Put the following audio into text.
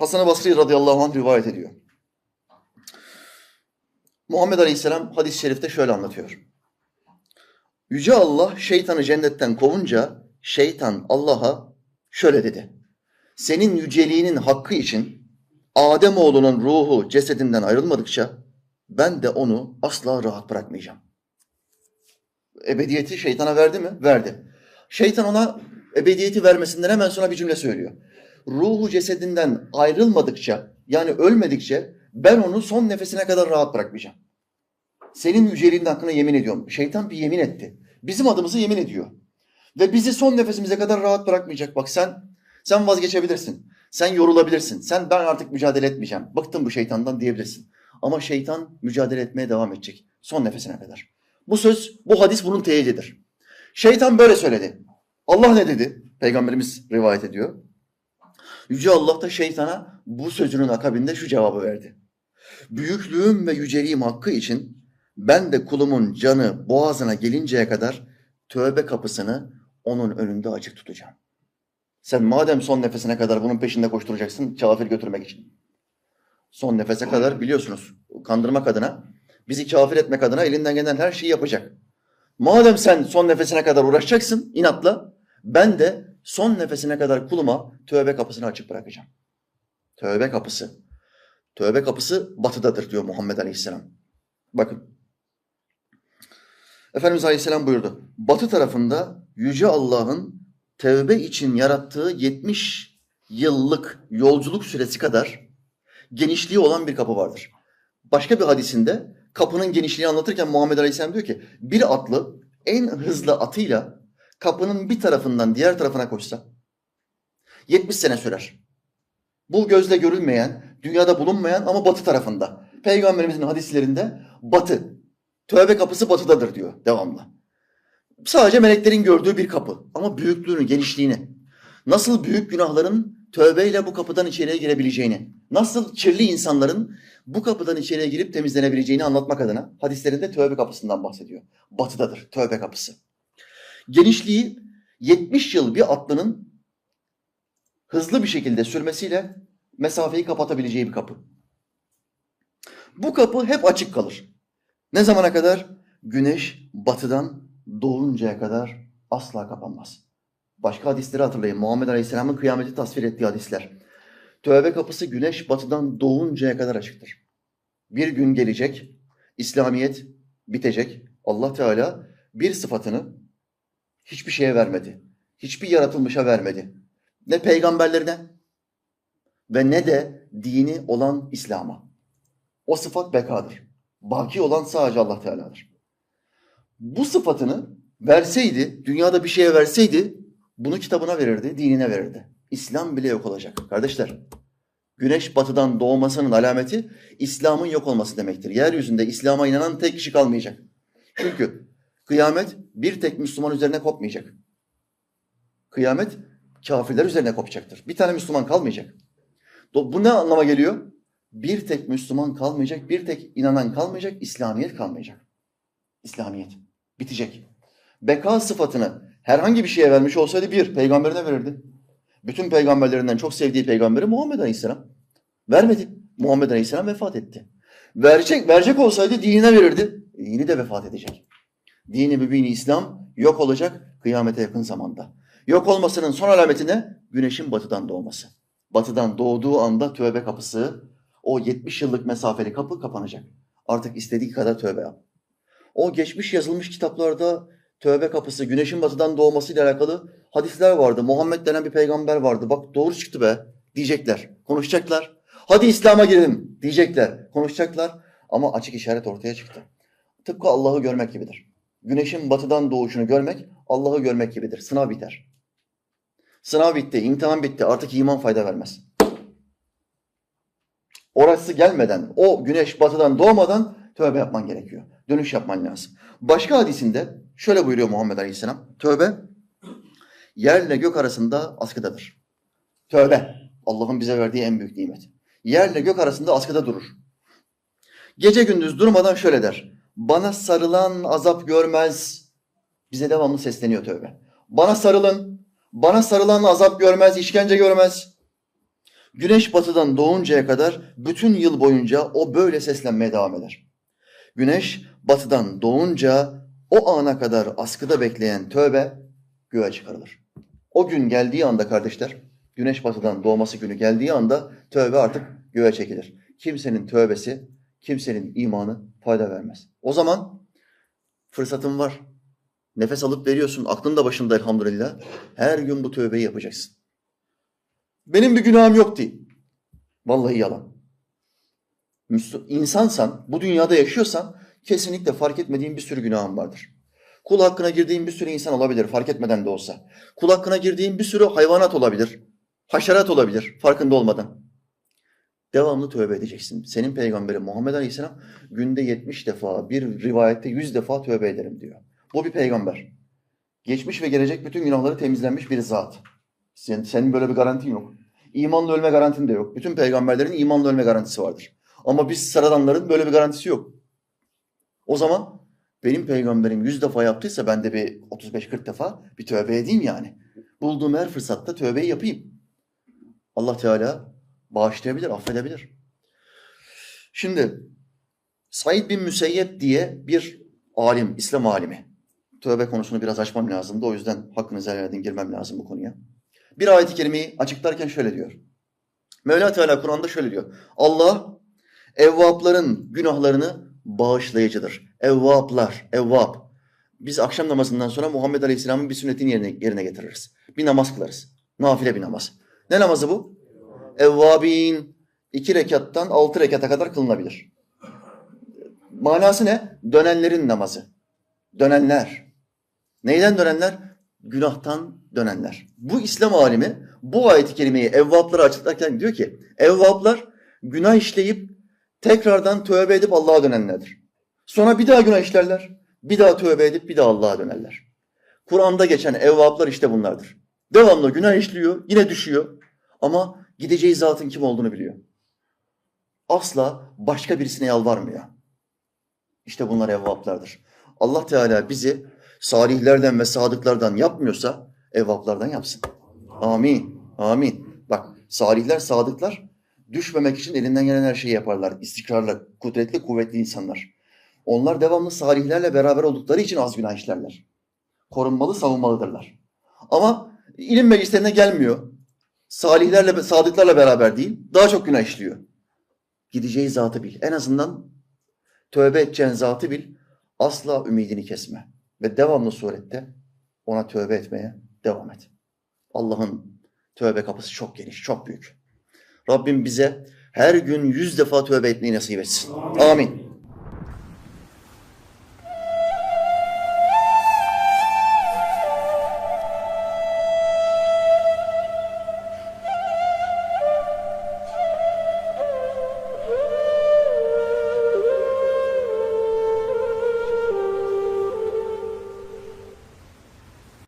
Hasan-ı Basri radıyallahu anh rivayet ediyor. Muhammed Aleyhisselam hadis-i şerifte şöyle anlatıyor. Yüce Allah şeytanı cennetten kovunca şeytan Allah'a şöyle dedi. Senin yüceliğinin hakkı için Ademoğlunun ruhu cesedinden ayrılmadıkça ben de onu asla rahat bırakmayacağım. Ebediyeti şeytana verdi mi? Verdi. Şeytan ona ebediyeti vermesinden hemen sonra bir cümle söylüyor. Ruhu cesedinden ayrılmadıkça yani ölmedikçe ben onu son nefesine kadar rahat bırakmayacağım. Senin yüceliğinin hakkına yemin ediyorum. Şeytan bir yemin etti. Bizim adımızı yemin ediyor. Ve bizi son nefesimize kadar rahat bırakmayacak. Bak sen sen vazgeçebilirsin. Sen yorulabilirsin. Sen ben artık mücadele etmeyeceğim. Bıktım bu şeytandan diyebilirsin. Ama şeytan mücadele etmeye devam edecek. Son nefesine kadar. Bu söz, bu hadis bunun teyididir. Şeytan böyle söyledi. Allah ne dedi? Peygamberimiz rivayet ediyor. Yüce Allah da şeytana bu sözünün akabinde şu cevabı verdi. Büyüklüğüm ve yüceliğim hakkı için ben de kulumun canı boğazına gelinceye kadar tövbe kapısını onun önünde açık tutacağım. Sen madem son nefesine kadar bunun peşinde koşturacaksın kafir götürmek için. Son nefese kadar biliyorsunuz kandırmak adına, bizi kafir etmek adına elinden gelen her şeyi yapacak. Madem sen son nefesine kadar uğraşacaksın inatla, ben de son nefesine kadar kuluma tövbe kapısını açık bırakacağım. Tövbe kapısı. Tövbe kapısı batıdadır diyor Muhammed Aleyhisselam. Bakın. Efendimiz Aleyhisselam buyurdu. Batı tarafında Yüce Allah'ın tevbe için yarattığı 70 yıllık yolculuk süresi kadar genişliği olan bir kapı vardır. Başka bir hadisinde kapının genişliğini anlatırken Muhammed Aleyhisselam diyor ki bir atlı en hızlı atıyla kapının bir tarafından diğer tarafına koşsa 70 sene sürer. Bu gözle görülmeyen, dünyada bulunmayan ama batı tarafında. Peygamberimizin hadislerinde batı, tövbe kapısı batıdadır diyor devamlı. Sadece meleklerin gördüğü bir kapı ama büyüklüğünü, genişliğini, nasıl büyük günahların tövbeyle bu kapıdan içeriye girebileceğini, nasıl kirli insanların bu kapıdan içeriye girip temizlenebileceğini anlatmak adına hadislerinde tövbe kapısından bahsediyor. Batıdadır tövbe kapısı. Genişliği 70 yıl bir atlının hızlı bir şekilde sürmesiyle mesafeyi kapatabileceği bir kapı. Bu kapı hep açık kalır. Ne zamana kadar? Güneş batıdan doğuncaya kadar asla kapanmaz. Başka hadisleri hatırlayın. Muhammed Aleyhisselam'ın kıyameti tasvir ettiği hadisler. Tövbe kapısı güneş batıdan doğuncaya kadar açıktır. Bir gün gelecek, İslamiyet bitecek. Allah Teala bir sıfatını hiçbir şeye vermedi. Hiçbir yaratılmışa vermedi. Ne peygamberlerine ve ne de dini olan İslam'a. O sıfat bekadır. Baki olan sadece Allah Teala'dır. Bu sıfatını verseydi, dünyada bir şeye verseydi bunu kitabına verirdi, dinine verirdi. İslam bile yok olacak. Kardeşler, güneş batıdan doğmasının alameti İslam'ın yok olması demektir. Yeryüzünde İslam'a inanan tek kişi kalmayacak. Çünkü kıyamet bir tek Müslüman üzerine kopmayacak. Kıyamet kafirler üzerine kopacaktır. Bir tane Müslüman kalmayacak. Bu ne anlama geliyor? Bir tek Müslüman kalmayacak, bir tek inanan kalmayacak, İslamiyet kalmayacak. İslamiyet bitecek. Beka sıfatını herhangi bir şeye vermiş olsaydı bir, peygamberine verirdi. Bütün peygamberlerinden çok sevdiği peygamberi Muhammed Aleyhisselam. Vermedi. Muhammed Aleyhisselam vefat etti. Verecek, verecek olsaydı dinine verirdi. Dini de vefat edecek. Dini mübini İslam yok olacak kıyamete yakın zamanda. Yok olmasının son alameti ne? Güneşin batıdan doğması. Batıdan doğduğu anda tövbe kapısı, o 70 yıllık mesafeli kapı kapanacak. Artık istediği kadar tövbe yap. O geçmiş yazılmış kitaplarda tövbe kapısı, güneşin batıdan doğmasıyla alakalı hadisler vardı. Muhammed denen bir peygamber vardı. Bak doğru çıktı be diyecekler. Konuşacaklar. Hadi İslam'a girelim diyecekler. Konuşacaklar. Ama açık işaret ortaya çıktı. Tıpkı Allah'ı görmek gibidir. Güneşin batıdan doğuşunu görmek Allah'ı görmek gibidir. Sınav biter. Sınav bitti, imtihan bitti. Artık iman fayda vermez. Orası gelmeden, o güneş batıdan doğmadan tövbe yapman gerekiyor. Dönüş yapman lazım. Başka hadisinde şöyle buyuruyor Muhammed Aleyhisselam. Tövbe yerle gök arasında askıdadır. Tövbe Allah'ın bize verdiği en büyük nimet. Yerle gök arasında askıda durur. Gece gündüz durmadan şöyle der. Bana sarılan azap görmez. Bize devamlı sesleniyor tövbe. Bana sarılın. Bana sarılan azap görmez, işkence görmez. Güneş batıdan doğuncaya kadar bütün yıl boyunca o böyle seslenmeye devam eder. Güneş batıdan doğunca o ana kadar askıda bekleyen tövbe göğe çıkarılır. O gün geldiği anda kardeşler, güneş batıdan doğması günü geldiği anda tövbe artık göğe çekilir. Kimsenin tövbesi, kimsenin imanı fayda vermez. O zaman fırsatın var. Nefes alıp veriyorsun. Aklın da başında elhamdülillah. Her gün bu tövbeyi yapacaksın. Benim bir günahım yok değil. Vallahi yalan. İnsansan, bu dünyada yaşıyorsan kesinlikle fark etmediğin bir sürü günahın vardır. Kul hakkına girdiğin bir sürü insan olabilir fark etmeden de olsa. Kul hakkına girdiğin bir sürü hayvanat olabilir. Haşerat olabilir farkında olmadan. Devamlı tövbe edeceksin. Senin peygamberin Muhammed Aleyhisselam günde 70 defa, bir rivayette 100 defa tövbe ederim diyor. Bu bir peygamber. Geçmiş ve gelecek bütün günahları temizlenmiş bir zat. Senin, senin böyle bir garantin yok. İmanla ölme garantin de yok. Bütün peygamberlerin imanla ölme garantisi vardır. Ama biz sıradanların böyle bir garantisi yok. O zaman benim peygamberim 100 defa yaptıysa ben de bir 35-40 defa bir tövbe edeyim yani. Bulduğum her fırsatta tövbeyi yapayım. Allah Teala bağışlayabilir, affedebilir. Şimdi Said bin Müseyyep diye bir alim, İslam alimi. Tövbe konusunu biraz açmam lazımdı. O yüzden hakkınızı helal edin, girmem lazım bu konuya. Bir ayet-i kerimeyi açıklarken şöyle diyor. Mevla Teala Kur'an'da şöyle diyor. Allah evvapların günahlarını bağışlayıcıdır. Evvaplar, evvap. Biz akşam namazından sonra Muhammed Aleyhisselam'ın bir sünnetini yerine, yerine getiririz. Bir namaz kılarız. Nafile bir namaz. Ne namazı bu? Evvabin. iki rekattan altı rekata kadar kılınabilir. Manası ne? Dönenlerin namazı. Dönenler. Neyden dönenler? Günahtan dönenler. Bu İslam alimi bu ayeti kerimeyi evvapları açıklarken diyor ki evvaplar günah işleyip tekrardan tövbe edip Allah'a dönenlerdir. Sonra bir daha günah işlerler. Bir daha tövbe edip bir daha Allah'a dönerler. Kur'an'da geçen evvaplar işte bunlardır. Devamlı günah işliyor, yine düşüyor. Ama gideceği zatın kim olduğunu biliyor. Asla başka birisine yalvarmıyor. İşte bunlar evvaplardır. Allah Teala bizi salihlerden ve sadıklardan yapmıyorsa evvaplardan yapsın. Amin. Amin. Bak salihler, sadıklar düşmemek için elinden gelen her şeyi yaparlar. İstikrarlı, kudretli, kuvvetli insanlar. Onlar devamlı salihlerle beraber oldukları için az günah işlerler. Korunmalı, savunmalıdırlar. Ama ilim meclislerine gelmiyor. Salihlerle, sadıklarla beraber değil, daha çok günah işliyor. Gideceği zatı bil. En azından tövbe edeceğin zatı bil. Asla ümidini kesme. Ve devamlı surette ona tövbe etmeye devam et. Allah'ın tövbe kapısı çok geniş, çok büyük. Rabbim bize her gün yüz defa tövbe etmeyi nasip etsin. Amin.